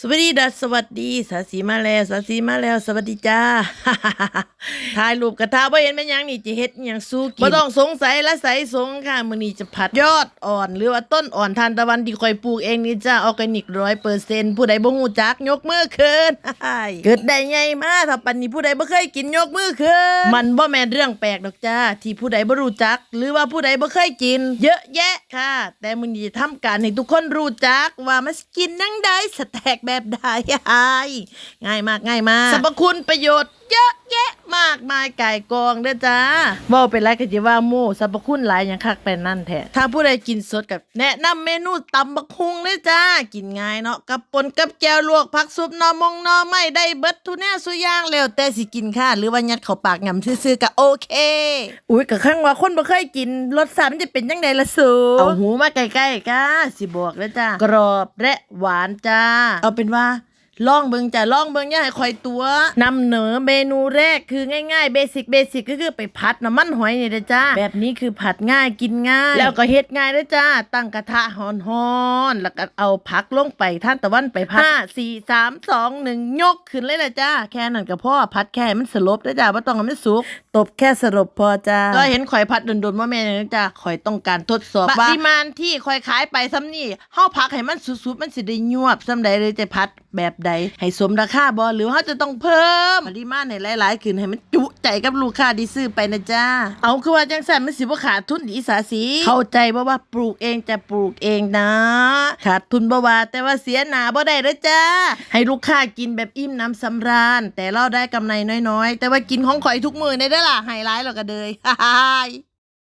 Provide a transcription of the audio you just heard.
สวัสดีดัสสวัสดีสาสีมาแล้วสาสีมาแล้ว สวัสดีจ้าถ่ายรูปกระทาบ่เห็นแม่ยังนี่จะเฮ็ดยังสู้กินบ่ต้องสงสัยและใสสงค่ะมื้อนี้จะผัดยอดอ่อน หรือว่าต้นอ่อนทานตะวันที่ค่อยปลูกเองนี่จ้าออร์แกนิก100%ผู้ใดบ่ฮู้จักยกมือขึ้นเกิดได้ไงมาถ้าปันนี้ผู้ใดบ่เคยกินยกมือขึ้นมันบ่แม่นเรื่องแปลกดอกจ้าที่ผู้ใดบ่รู้จัก หรือว่าผู้ใดบ่เคยกิน เยอะแยะค่ะ แต่มื้อนี้จะทำการให้ทุกคนรู้จักว่ามันกินจังไดสแต็กแบบใดง่ายมากง่ายมากสรรพคุณประโยชน์เยอะแยะ มากมายไก่กองเด้อจ้าเว้าเป็นไรก็จะว่าหมู่สรรพคุณหลายอย่างคักเป็นนั่นแท้ถ้าผู้ใดกินสดกับแนะนำเมนูตำบักฮุงเด้อจ้า กินง่ายเนาะกับปนกับแจวลวกผักซุปหนอมงหนอไม่ได้เบิดทุกแน่สุอย่างแล้วแต่สิกินค่ะ หรือว่ายัดเข้าปากงำซื่อๆก็โอเค อุ้ยก็ข้างว่าคนบ่เคยกินรสชาติมันจะเป็นจังไดล่ะสูเอาหูมาใกล้ๆก้าสิบอกแล้วจ้ากรอบและหวานจ้า เอาเป็นว่า ลองเบิงจ้ะลองเบิงอย่าให้คอยตัวนำเหนอเมนูแรกคือง่ายๆเบสิกเบสิกก็คือไปผัดน้ำมันหอยนี่นะจ้าแบบนี้คือผัดง่ายกินง่าย แล้วก็เฮ็ดง่ายด้วยจ้าตั้งกระทะฮ้อนๆแล้วก็เอาผักลงไปท่านตะวันไปผัดห้าสี่สามสองหนึ่งยกขึ้นเลยละจ้าแค่นั้นก็พอผัดแค่ให้มันสลบด้วยจ้าไม่ต้องให้มันสุกตบแค่สลบพอจ้าก็เห็นข่อยผัดโดนๆว่าแม่นนะจ้าข่อยต้องการทดสอบว่าปริมาณที่ข่อยขายไปซ้ำนี่เฮาผักให้มันสุดๆมันสิได้ยวบซ้ำใดเลยจะผัด แบบใด ให้สมราคาบ่หรือเขาจะต้องเพิ่มปริมาณให้หลายๆขึ้นให้มันจุใจกับลูกค้าที่ซื้อไปนะจ้า เอาคือว่าจังสันมันสิบ่ขาดทุนอีสาสีเข้าใจบ่ว่าปลูกเองจะปลูกเองนะ ขาดทุนบ่ว่าแต่ว่าเสียหนาบ่ได้เด้อจ้า ให้ลูกค้ากินแบบอิ่มน้ำสำราญ แต่เราได้กำไรน้อยๆ แต่ว่ากินของข่อยทุกมือได้เด้อล่ะไฮไลท์เราก็เลยฮ่า